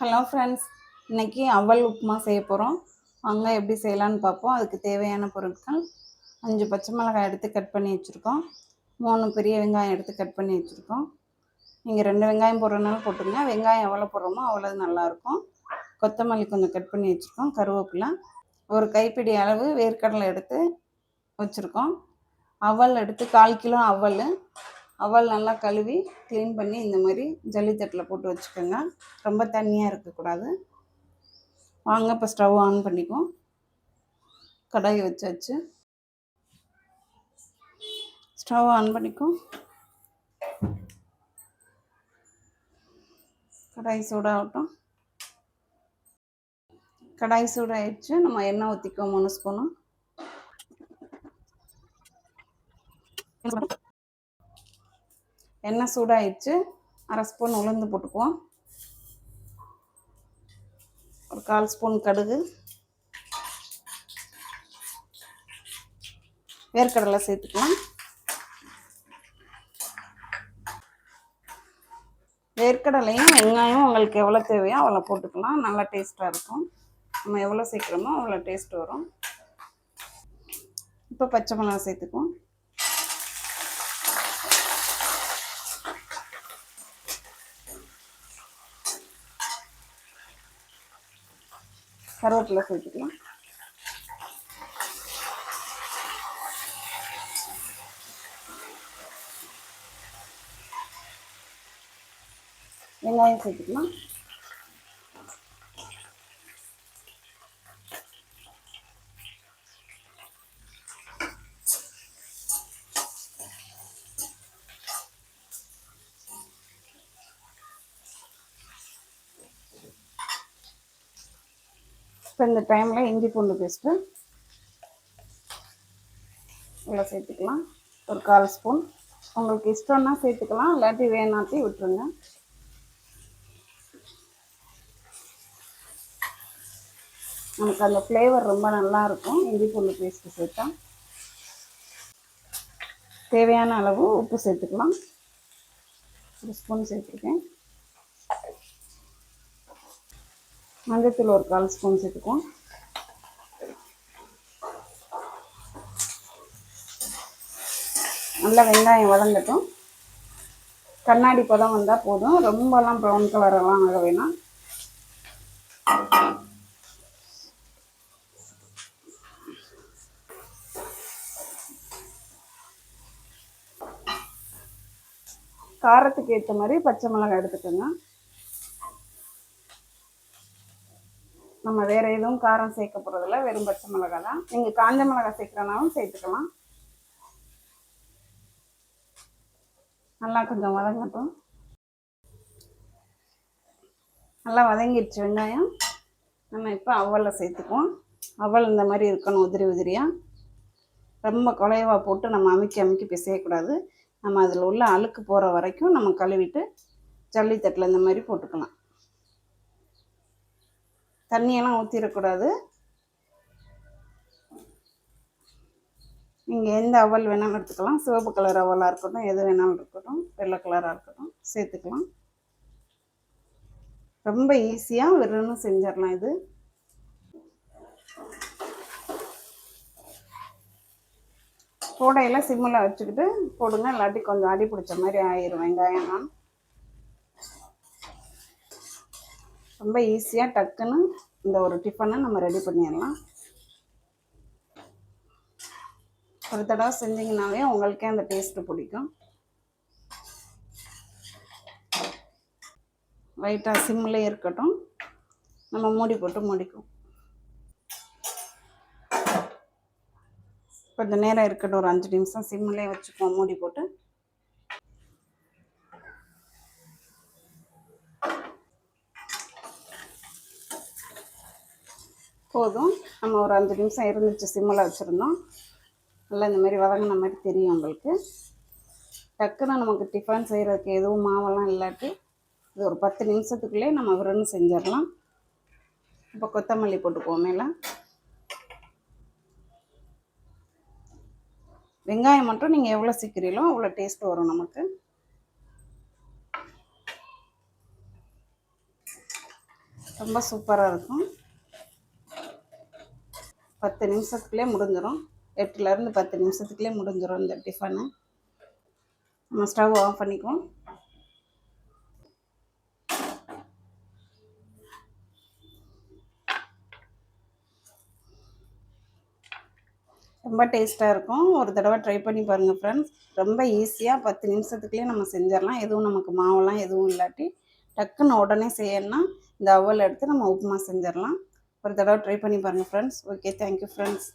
Hello friends இன்னைக்கு அவல் உப்புமா செய்ய போகிறோம் வாங்க எப்படி செய்யலான்னு பார்ப்போம். அதுக்கு தேவையான பொருட்கள் அஞ்சு பச்சை மிளகாய் எடுத்து கட் பண்ணி வச்சுருக்கோம். மூணு பெரிய வெங்காயம் எடுத்து கட் பண்ணி வச்சுருக்கோம். நீங்கள் ரெண்டு வெங்காயம் போடுறதுனால போட்டுங்க வெங்காயம் எவ்வளோ போடுறோமோ அவ்வளோ நல்லாயிருக்கும். கொத்தமல்லி கொஞ்சம் கட் பண்ணி வச்சுருக்கோம் கருவேப்பிலை. ஒரு கைப்பிடி அளவு வேர்க்கடலை எடுத்து வச்சுருக்கோம். அவல் எடுத்து கால் கிலோ அவல். அவல் நல்லா கழுவி க்ளீன் பண்ணி இந்த மாதிரி ஜல்லித்தட்டில் போட்டு வச்சுக்கோங்க. ரொம்ப தண்ணியாக இருக்கக்கூடாது. வாங்க இப்போ ஸ்டவ் ஆன் பண்ணிக்குவோம். கடாயை வச்சாச்சு. ஸ்டவ் ஆன் பண்ணிக்கும் கடாய் சூடாகட்டும். கடாய் சூடாகிடுச்சு நம்ம எண்ணெய் ஊற்றிக்குவோம் மூணு ஸ்பூனும் எண்ணெய் சூடாயிடுச்சு. அரை ஸ்பூன் உளுந்து போட்டுக்குவோம். ஒரு கால் ஸ்பூன் கடுகு. வேர்க்கடலை சேர்த்துக்கலாம். வேர்க்கடலையும் வெங்காயம் உங்களுக்கு எவ்வளோ தேவையோ அவ்வளோ போட்டுக்கலாம். நல்லா டேஸ்ட்டாக இருக்கும். நம்ம எவ்வளோ சேர்க்குறோமோ அவ்வளோ டேஸ்ட் வரும். இப்போ பச்சை மிளகா சேர்த்துக்குவோம். கருவேப்பிலை சேர்த்துக்கலாம் வெங்காயம் சேர்த்துக்கலாம் இப்போ இந்த டைமில் இஞ்சி பூண்டு பேஸ்ட்டு இதெல்லாம் சேர்த்துக்கலாம். ஒரு கால் ஸ்பூன். உங்களுக்கு இஷ்டம்னா சேர்த்துக்கலாம். இல்லாட்டி வேணாட்டி விட்டுருங்க. நமக்கு அந்த ஃப்ளேவர் ரொம்ப நல்லாயிருக்கும் இஞ்சி பூண்டு பேஸ்ட்டு சேர்த்தா. தேவையான அளவு உப்பு சேர்த்துக்கலாம். ஒரு ஸ்பூன் சேர்த்துருக்கேன். மஞ்சத்தூள் ஒரு கால் ஸ்பூன் சேர்த்துக்குவோம். நல்லா வெங்காயம் வதங்கட்டும். கண்ணாடி பதம் வந்தால் போதும். ரொம்பலாம் ப்ரௌன் கலரெல்லாம் ஆக வேணாம். காரத்துக்கு ஏற்ற மாதிரி பச்சை மிளகாய் எடுத்துக்கோங்க. நம்ம வேறு எதுவும் காரம் சேர்க்க போகிறதில்ல வெறும் பச்சை மிளகா தான் நீங்கள் காஞ்ச மிளகா சேர்க்குறனாலும் சேர்த்துக்கலாம். நல்லா கொஞ்சம் வதங்கட்டும். நல்லா வதங்கிடுச்சு வெங்காயம். நம்ம இப்போ அவலை சேர்த்துக்குவோம். அவல் இந்த மாதிரி இருக்கணும் உதிரி உதிரியாக ரொம்ப குலைவாக போட்டு நம்ம அமைக்கி அமைக்கி பிசையக்கூடாது. நம்ம அதில் உள்ள அழுக்கு போகிற வரைக்கும் நம்ம கழுவிட்டு ஜல்லித்தட்டில் இந்த மாதிரி போட்டுக்கலாம். தண்ணியெல்லாம் ஊற்றிடக்கூடாது நீங்கள் எந்த அவல் வேணாலும் எடுத்துக்கலாம். சிவப்பு கலர் அவலாக இருக்கட்டும் எது வேணாலும் இருக்கட்டும் வெள்ளை கலராக இருக்கட்டும் சேர்த்துக்கலாம். ரொம்ப ஈஸியாக வெறும்னு செஞ்சிடலாம் இது. கூடையில் சிம்மில் வச்சுக்கிட்டு போடுங்க. இல்லாட்டி கொஞ்சம் அடி பிடிச்ச மாதிரி ஆயிரும் வெங்காயம்லாம். ரொம்ப ஈஸியாக டக்குன்னு இந்த ஒரு டிஃபனை நம்ம ரெடி பண்ணிடலாம். ஒரு தடவை செஞ்சிங்கனாலே உங்களுக்கே அந்த டேஸ்ட்டு பிடிக்கும். லைட்டாக சிம்மில் இருக்கட்டும். நம்ம மூடி போட்டு மூடிக்கும். கொஞ்சம் நேரம் இருக்கட்டும் ஒரு அஞ்சு நிமிஷம் சிம்மிலே வச்சுக்குவோம் மூடி போட்டு. போதும். நம்ம ஒரு அஞ்சு நிமிஷம் இருந்துச்சு சிம்மில் வச்சுருந்தோம். நல்லா இந்த மாதிரி வதங்கின மாதிரி தெரியும் உங்களுக்கு. டக்குன்னு நமக்கு டிஃபன் செய்கிறதுக்கு எதுவும் மாவெல்லாம் இல்லாட்டி இது ஒரு பத்து நிமிஷத்துக்குள்ளே நம்ம விருந்து செஞ்சிடலாம். இப்போ கொத்தமல்லி போட்டுக்குவோம் மேலே. வெங்காயம் மட்டும் நீங்கள் எவ்வளோ சீக்கிரீங்களோ அவ்வளோ டேஸ்ட் வரும் நமக்கு. ரொம்ப சூப்பராக இருக்கும். பத்து நிமிஷத்துக்குள்ளே முடிஞ்சிடும் எட்டுலேருந்து பத்து நிமிஷத்துக்குள்ளே முடிஞ்சிடும் இந்த டிஃபனு. நம்ம ஸ்டவ் ஆஃப் பண்ணிக்குவோம். ரொம்ப டேஸ்ட்டாக இருக்கும். ஒரு தடவை ட்ரை பண்ணி பாருங்கள் ஃப்ரெண்ட்ஸ் ரொம்ப ஈஸியாக பத்து நிமிஷத்துக்குள்ளேயே நம்ம செஞ்சிடலாம். எதுவும் நமக்கு மாவுலாம் எதுவும் இல்லாட்டி டக்குன்னு உடனே செய்யணும்னா இந்த அவல் எடுத்து நம்ம உப்புமா செஞ்சிடலாம். ஒரு தடவை ட்ரை பண்ணி பாருங்கள் ஃப்ரெண்ட்ஸ் ஓகே தேங்க்யூ ஃப்ரெண்ட்ஸ்